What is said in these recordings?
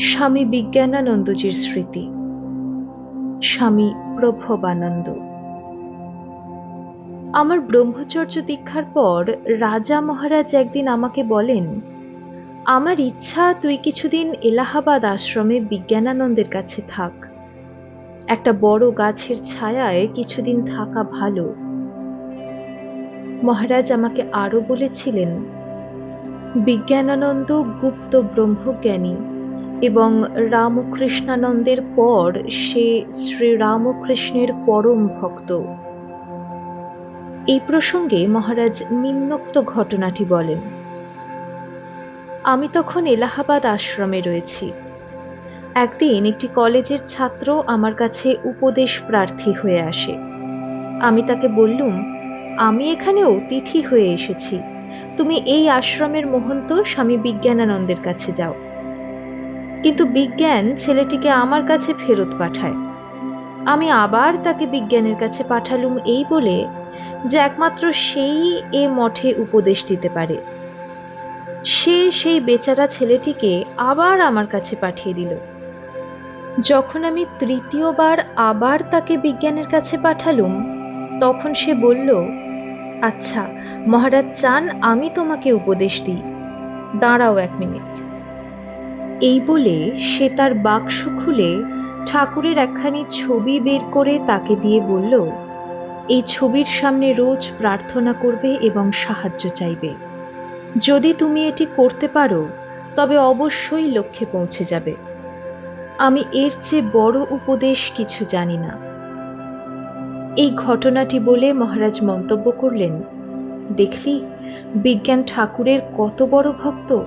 স্বামী বিজ্ঞানানন্দজির স্মৃতি। স্বামী প্রভবানন্দ। আমার ব্রহ্মচর্য দীক্ষার পর রাজা মহারাজ একদিন আমাকে বলেন, আমার ইচ্ছা, তুই কিছুদিন এলাহাবাদ আশ্রমে বিজ্ঞানানন্দের কাছে থাক। একটা বড় গাছের ছায়ায় কিছুদিন থাকা ভালো। মহারাজ আমাকে আরও বলেছিলেন, বিজ্ঞানানন্দ গুপ্ত ব্রহ্মজ্ঞানী এবং রামকৃষ্ণানন্দের পর সে শ্রী রামকৃষ্ণের পরম ভক্ত। এই প্রসঙ্গে মহারাজ নিম্নোক্ত ঘটনাটি বলেন। আমি তখন এলাহাবাদ আশ্রমে রয়েছি। একদিন একটি কলেজের ছাত্র আমার কাছে উপদেশ প্রার্থী হয়ে আসে। আমি তাকে বললুম, আমি এখানে অতিথি হয়ে এসেছি। তুমি এই আশ্রমের মহন্ত স্বামী বিজ্ঞানানন্দের কাছে যাও। কিন্তু বিজ্ঞান ছেলেটিকে আমার কাছে ফেরত পাঠায়। আমি আবার তাকে বিজ্ঞানের কাছে পাঠালুম এই বলে যে একমাত্র সেই এ মঠে উপদেশ দিতে পারে। সে সেই বেচারা ছেলেটিকে আবার আমার কাছে পাঠিয়ে দিল। যখন আমি তৃতীয়বার আবার তাকে বিজ্ঞানের কাছে পাঠালুম, তখন সে বলল আচ্ছা মহারাজ চান আমি তোমাকে উপদেশ দিই। দাঁড়াও এক মিনিট। এই বলে সে তার বাক্স খুলে ঠাকুরের একখানি ছবি বের করে তাকে দিয়ে বলল, এই ছবির সামনে রোজ প্রার্থনা করবে এবং সাহায্য চাইবে। যদি তুমি এটি করতে পারো, তবে অবশ্যই লক্ষ্যে পৌঁছে যাবে। আমি এর চেয়ে বড় উপদেশ কিছু জানি না। এই ঘটনাটি বলে মহারাজ মন্তব্য করলেন, দেখলি, বিজ্ঞান ঠাকুরের কত বড় ভক্ত!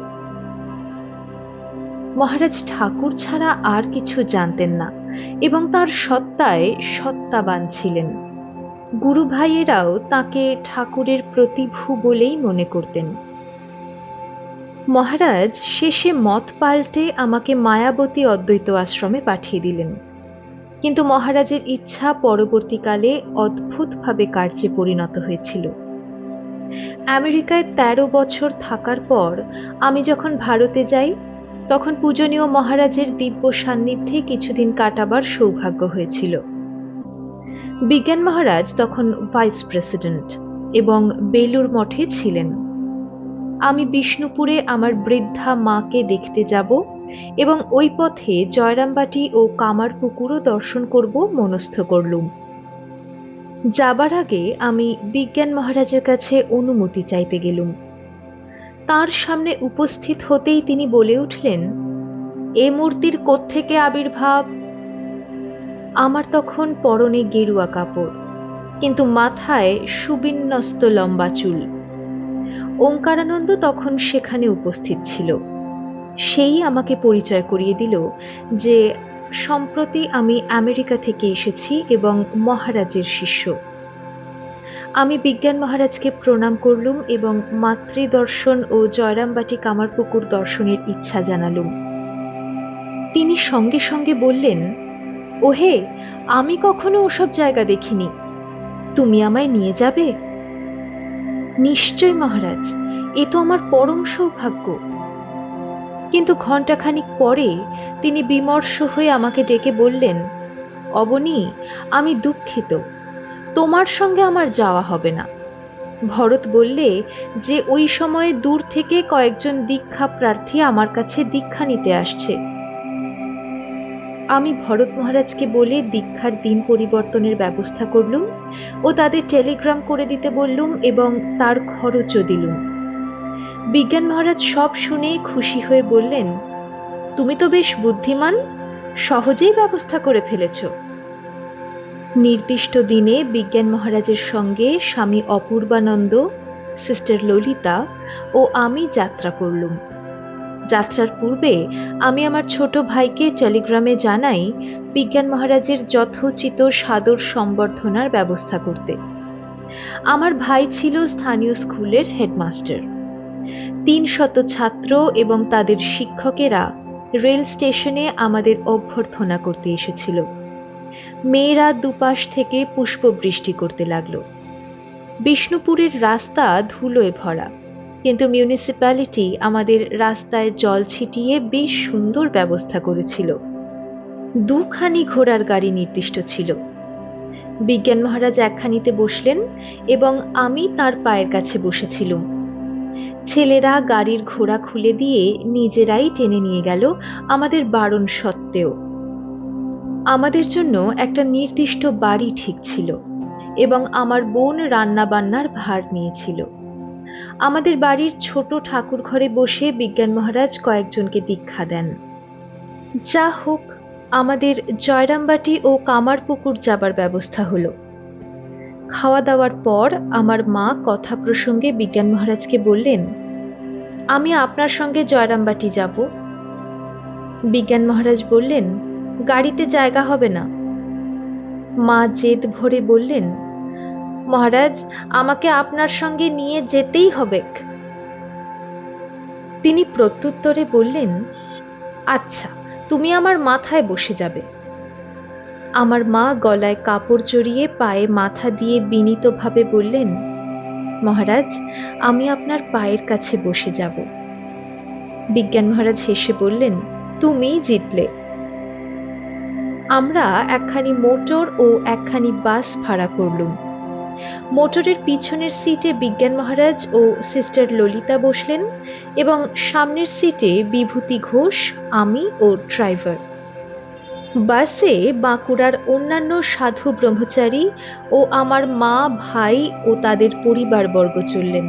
মহারাজ ঠাকুর ছাড়া আর কিছু জানতেন না এবং তার সত্তায় সত্তাবান ছিলেন। গুরু ভাইয়েরাও তাকে ঠাকুরের প্রতিভু বলেই মনে করতেন। মহারাজ শেষে মত পাল্টে আমাকে মায়াবতী অদ্বৈত আশ্রমে পাঠিয়ে দিলেন। কিন্তু মহারাজের ইচ্ছা পরবর্তীকালে অদ্ভুতভাবে কার্যে পরিণত হয়েছিল। আমেরিকায় ১৩ বছর থাকার পর আমি যখন ভারতে যাই তখন পূজনীয় মহারাজের দিব্য সান্নিধ্যে কিছুদিন কাটাবার সৌভাগ্য হয়েছিল। বিজ্ঞান মহারাজ তখন ভাইস প্রেসিডেন্ট এবং বেলুর মঠে ছিলেন। আমি বিষ্ণুপুরে আমার বৃদ্ধা মাকে দেখতে যাব এবং ওই পথে জয়রামবাটি ও কামার কামারপুকুরও দর্শন করব মনস্থ করলুম। যাবার আগে আমি বিজ্ঞান মহারাজের কাছে অনুমতি চাইতে গেলুম। তার সামনে উপস্থিত হতেই তিনি বলে উঠলেন, এ মূর্তির কোত্থেকে আবির্ভাব? আমার তখন পরনে গেরুয়া কাপড়, কিন্তু মাথায় সুবিন্যস্ত লম্বা চুল। ওঙ্কারানন্দ তখন সেখানে উপস্থিত ছিল। সেই আমাকে পরিচয় করিয়ে দিল যে, সম্প্রতি আমি আমেরিকা থেকে এসেছি এবং মহারাজের শিষ্য। আমি বিজ্ঞান মহারাজকে প্রণাম করলুম এবং মাতৃদর্শন ও জয়রামবাটি কামারপুকুর দর্শনের ইচ্ছা জানালুম। তিনি সঙ্গে সঙ্গে বললেন, ওহে, আমি কখনো ওসব জায়গা দেখিনি। তুমি আমায় নিয়ে যাবে? নিশ্চয় মহারাজ, এ তো আমার পরম সৌভাগ্য। কিন্তু ঘণ্টাখানিক পরে তিনি বিমর্ষ হয়ে আমাকে ডেকে বললেন, অবনী, আমি দুঃখিত। তোমার সঙ্গে আমার যাওয়া হবে না। ভরত বললে, যে ওই সময়ে দূর থেকে কয়েকজন দীক্ষা প্রার্থী আমার কাছে দীক্ষা নিতে আসছে। আমি ভরত মহারাজকে বলে দীক্ষার দিন পরিবর্তনের ব্যবস্থা করলুম ও তাদের টেলিগ্রাম করে দিতে বললুম এবং তার খরচও দিলুম। বিজ্ঞান মহারাজ সব শুনেই খুশি হয়ে বললেন, তুমি তো বেশ বুদ্ধিমান, সহজেই ব্যবস্থা করে ফেলেছ। নির্দিষ্ট দিনে বিজ্ঞান মহারাজের সঙ্গে স্বামী অপূর্বানন্দ, সিস্টার ললিতা ও আমি যাত্রা করলুম। যাত্রার পূর্বে আমি আমার ছোট ভাইকে টেলিগ্রামে জানাই বিজ্ঞান মহারাজের যথোচিত সাদর সম্বর্ধনার ব্যবস্থা করতে। আমার ভাই ছিল স্থানীয় স্কুলের হেডমাস্টার। তিন শত ছাত্র এবং তাদের শিক্ষকেরা রেল স্টেশনে আমাদের অভ্যর্থনা করতে এসেছিল। মেয়েরা দুপাশ থেকে পুষ্পবৃষ্টি করতে লাগল। বিষ্ণুপুরের রাস্তা ধুলোয় ভরা, কিন্তু মিউনিসিপ্যালিটি আমাদের রাস্তায় জল ছিটিয়ে বেশ সুন্দর ব্যবস্থা করেছিল। দুখানি ঘোড়ার গাড়ি নির্দিষ্ট ছিল। বিজ্ঞান মহারাজ একখানিতে বসলেন এবং আমি তার পায়ের কাছে বসেছিলুম। ছেলেরা গাড়ির ঘোড়া খুলে দিয়ে নিজেরাই টেনে নিয়ে গেল আমাদের বারণ সত্ত্বেও। আমাদের জন্য একটা নির্দিষ্ট বাড়ি ঠিক ছিল এবং আমার বোন রান্না বান্নার ভার নিয়েছিল। আমাদের বাড়ির ছোট ঠাকুর ঘরে বসে বিজ্ঞান মহারাজ কয়েকজনকে দীক্ষা দেন। যা হোক, আমাদের জয়রামবাটি ও কামারপুকুর যাবার ব্যবস্থা হলো। খাওয়া দাওয়ার পর আমার মা কথা প্রসঙ্গে বিজ্ঞান মহারাজকে বললেন, আমি আপনার সঙ্গে জয়রামবাটি যাব। বিজ্ঞান মহারাজ বললেন গাড়িতে জায়গা হবে না। মা জেদ ভরে বললেন, মহারাজ, আমাকে আপনার সঙ্গে নিয়ে যেতেই হবে। তিনি প্রত্যুত্তরে বললেন আচ্ছা তুমি আমার মাথায় বসে যাবে। আমার মা গলায় কাপড় জড়িয়ে পায়ে মাথা দিয়ে বিনীতভাবে বললেন, মহারাজ, আমি আপনার পায়ের কাছে বসে যাব। বিজ্ঞান মহারাজ হেসে বললেন, তুমিই জিতলে। আমরা একখানি মোটর ও একখানি বাস ভাড়া করলুম। মোটরের পিছনের সিটে বিজ্ঞান মহারাজ ও সিস্টার ললিতা বসলেন এবং সামনের সিটে বিভূতি ঘোষ, আমি ও ড্রাইভার। বাসে বাঁকুড়ার অন্যান্য সাধু ব্রহ্মচারী ও আমার মা, ভাই ও তাদের পরিবারবর্গ চললেন।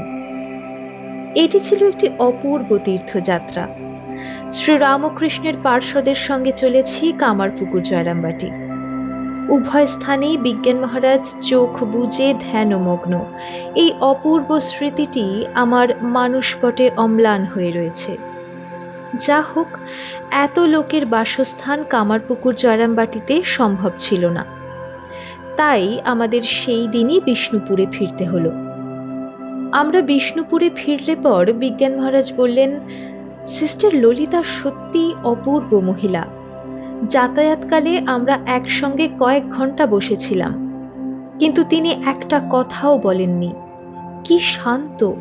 এটি ছিল একটি অপূর্ব তীর্থযাত্রা। শ্রীরামকৃষ্ণের পার্শ্বদের সঙ্গে চলেছি কামারপুকুর জয়রামবাটি। উভয় স্থানেই বিজ্ঞান মহারাজ চোখ বুজে ধ্যানমগ্ন এই অপূর্ব স্মৃতিটি আমার মানুষপটে অম্লান হয়ে রয়েছে। যা হোক, এত লোকের বাসস্থান কামারপুকুর জয়রামবাটিতে সম্ভব ছিল না। তাই আমাদের সেই দিনই বিষ্ণুপুরে ফিরতে হলো। আমরা বিষ্ণুপুরে ফিরলে পর বিজ্ঞান মহারাজ বললেন সিস্টার ললিতা সত্যি অপূর্ব মহিলা। যাতায়াতকালে আমরা একসঙ্গে কয়েক ঘণ্টা বসেছিলাম। কিন্তু তিনি একটা কথাও বলেননি। কি শান্ত।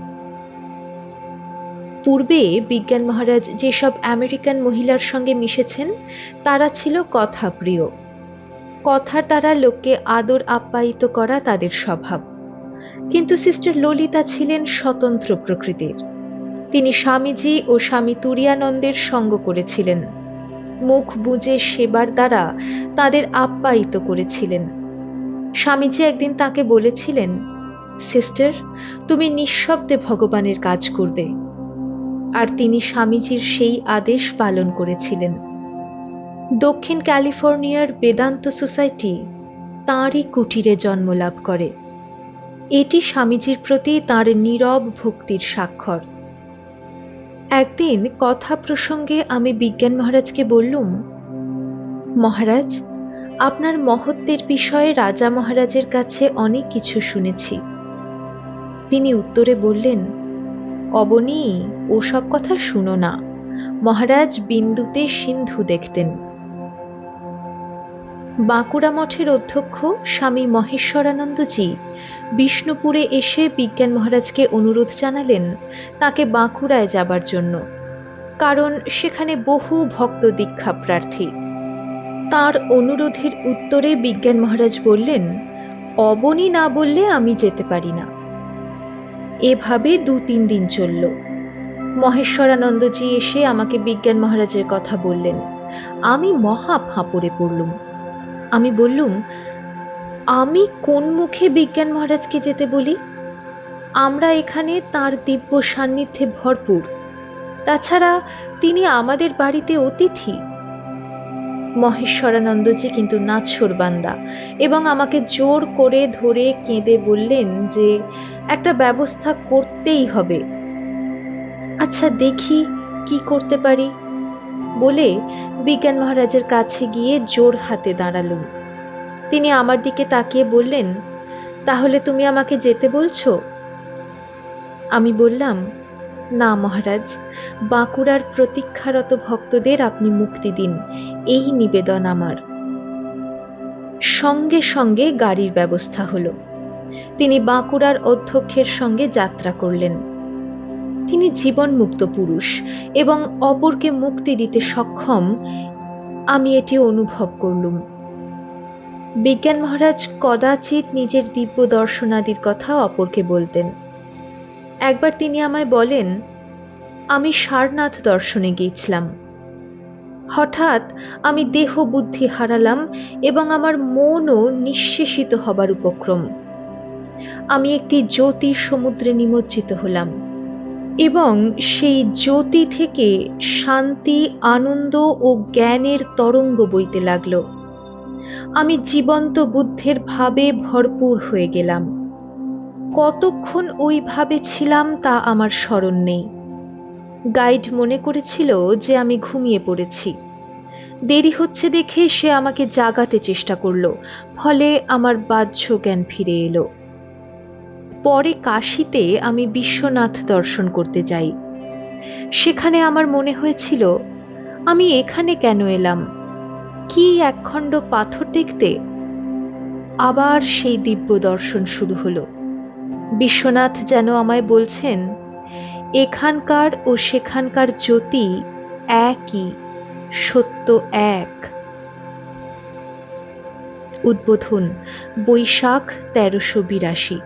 পূর্বে বিজ্ঞান মহারাজ যেসব আমেরিকান মহিলার সঙ্গে মিশেছেন, তারা ছিল কথা প্রিয় কথার দ্বারা লোককে আদর আপ্যায়িত করা তাদের স্বভাব। কিন্তু সিস্টার ললিতা ছিলেন স্বতন্ত্র প্রকৃতির। তিনি স্বামীজি ও স্বামী তুরিয়ানন্দের সঙ্গ করেছিলেন। মুখ বুঝে সেবার দ্বারা তাদের আপ্যায়িত করেছিলেন। স্বামীজি একদিন তাকে বলেছিলেন, সিস্টার, তুমি নিঃশব্দে ভগবানের কাজ করবে। আর তিনি স্বামীজির সেই আদেশ পালন করেছিলেন। দক্ষিণ ক্যালিফোর্নিয়ার বেদান্ত সোসাইটি তাঁরই কুটিরে জন্মলাভ করে। এটি স্বামীজির প্রতি তাঁর নীরব ভক্তির স্বাক্ষর। একদিন কথা প্রসঙ্গে আমি বিজ্ঞান মহারাজকে বললুম, মহারাজ, আপনার মহত্বের বিষয়ে রাজা মহারাজের কাছে অনেক কিছু শুনেছি। তিনি উত্তরে বললেন, অবনী, ওসব কথা শুনো না। মহারাজ বিন্দুতে সিন্ধু দেখতেন। বাঁকুড়া মঠের অধ্যক্ষ স্বামী মহেশ্বরানন্দজি বিষ্ণুপুরে এসে বিজ্ঞান মহারাজকে অনুরোধ জানালেন তাকে বাঁকুড়ায় যাবার জন্য, কারণ সেখানে বহু ভক্ত দীক্ষা প্রার্থী। তার অনুরোধের উত্তরে বিজ্ঞান মহারাজ বললেন, অবনী না বললে আমি যেতে পারি না। এভাবে দু তিন দিন চলল। মহেশ্বরানন্দজি এসে আমাকে বিজ্ঞান মহারাজের কথা বললেন। আমি মহা ফাঁপড়ে পড়লুম। আমি বললুম, আমি কোন মুখে বিজ্ঞান মহারাজকে যেতে বলি? আমরা এখানে তার দিব্য সান্নিধ্যে ভরপুর। তাছাড়া তিনি আমাদের বাড়িতে অতিথি। মহেশ্বরানন্দজি কিন্তু নাছর বান্দা এবং আমাকে জোর করে ধরে কেঁদে বললেন যে, একটা ব্যবস্থা করতেই হবে। আচ্ছা দেখি কি করতে পারি। বলে বিজ্ঞান মহারাজের কাছে গিয়ে জোর হাতে দাঁড়ালুম তিনি আমার দিকে তাকিয়ে বললেন, তাহলে তুমি আমাকে যেতে বলছো? আমি বললাম, না মহারাজ, বাঁকুড়ার প্রতীক্ষারত ভক্তদের আপনি মুক্তি দিন, এই নিবেদন আমার। সঙ্গে সঙ্গে গাড়ির ব্যবস্থা হলো। তিনি বাঁকুড়ার অধ্যক্ষের সঙ্গে যাত্রা করলেন। তিনি জীবনমুক্ত পুরুষ এবং অপরকে মুক্তি দিতে সক্ষম, আমি এটি অনুভব করলুম। বিজ্ঞান মহারাজ কদাচিৎ নিজের দিব্য দর্শনাদির কথা অপরকে বলতেন। একবার তিনি আমায় বলেন, আমি সারনাথ দর্শনে গিয়েছিলাম। হঠাৎ আমি দেহ বুদ্ধি হারালাম এবং আমার মনও নিঃশেষিত হবার উপক্রম। আমি একটি জ্যোতি সমুদ্রে নিমজ্জিত হলাম। এবং সেই জ্যোতি থেকে শান্তি, আনন্দ ও জ্ঞানের তরঙ্গ বইতে লাগল। আমি জীবন্ত বুদ্ধের ভাবে ভরপুর হয়ে গেলাম। কতক্ষণ ওইভাবে ছিলাম তা আমার স্মরণ নেই। গাইড মনে করেছিল যে আমি ঘুমিয়ে পড়েছি। দেরি হচ্ছে দেখে সে আমাকে জাগাতে চেষ্টা করল, ফলে আমার বাহ্য জ্ঞান ফিরে এলো। পরে কাশিতে আমি বিশ্বনাথ দর্শন করতে যাই। সেখানে আমার মনে হয়েছিল, আমি এখানে কেন এলাম? কি একখণ্ড পাথর দেখতে? আবার সেই দিব্য দর্শন শুরু হলো। বিশ্বনাথ যেন আমায় বলছেন, এখানকার ও সেখানকার জ্যোতি একই, সত্য এক। উদ্বোধন, বৈশাখ তেরোশো বিরাশি।